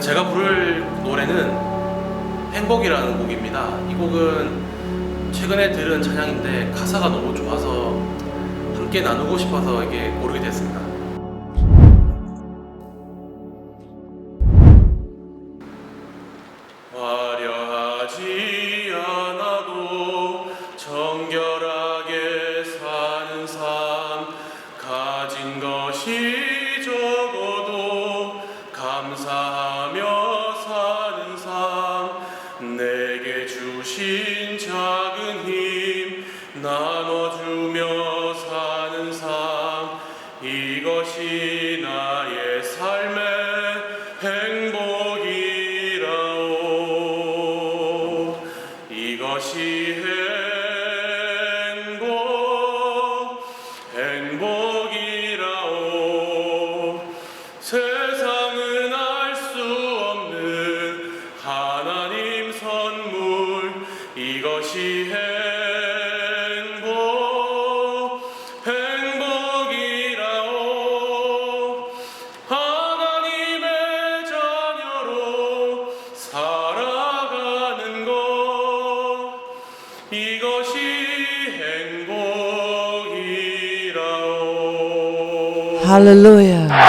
제가 부를 노래는 행복이라는 곡입니다. 이 곡은 최근에 들은 찬양인데 가사가 너무 좋아서 함께 나누고 싶어서 이게 고르게 됐습니다. 화려하지 않아도 정결하게 사는 삶 가진 것이 적어도 감사 내게 주신 작은 힘 나눠주며 사는 삶 이것이 나의 삶의 행복이라오. 이것이 선물 이것이 Hallelujah.